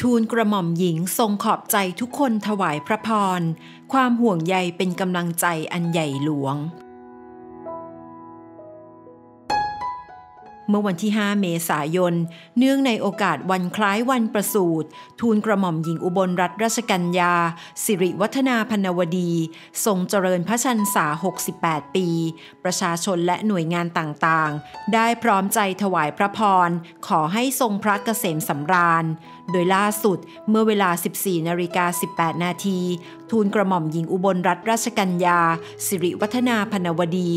ทูลกระหม่อมหญิงทรงขอบใจทุกคนถวายพระพร ความห่วงใยเป็นกำลังใจอันใหญ่หลวง เมื่อวันที่ 5 เมษายน เนื่องในโอกาสวันคล้ายวันประสูติทูลกระหม่อมหญิงอุบลรัตนราชกัญญา สิริวัฒนาพนวดี ทรงเจริญพระชันษา 68 ปี ประชาชนและหน่วยงานต่างๆ ได้พร้อมใจถวายพระพร ขอให้ทรงพระเกษมสำราญ โดยล่าสุดเมื่อเวลา 14นาฬิกา18 นาทีทูลกระหม่อมหญิงอุบลรัตนราชกัญญา สิริวัฒนาพนวดี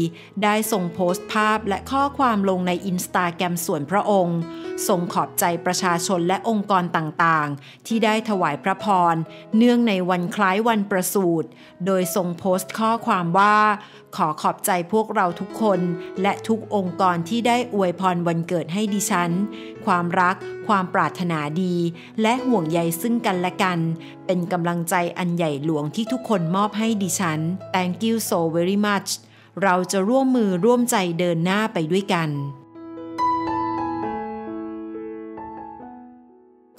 ได้ส่งโพสต์ภาพและข้อความลงในอินสตาาแกรมส่วนพระองค์ ทรงขอบใจประชาชนและองค์กรต่างๆ ที่ได้ถวายพระพร เนื่องในวันคล้ายวันประสูติ โดยทรงโพสต์ข้อความว่า ขอขอบใจพวกเราทุกคน และทุกองค์กรที่ได้อวยพรวันเกิดให้ดิฉัน ความรัก ความปรารถนาดี และห่วงใยซึ่งกันและกัน เป็นกำลังใจอันใหญ่หลวงที่ทุกคนมอบให้ดิฉัน Thank you so very much เราจะร่วมมือร่วมใจเดินหน้าไปด้วยกัน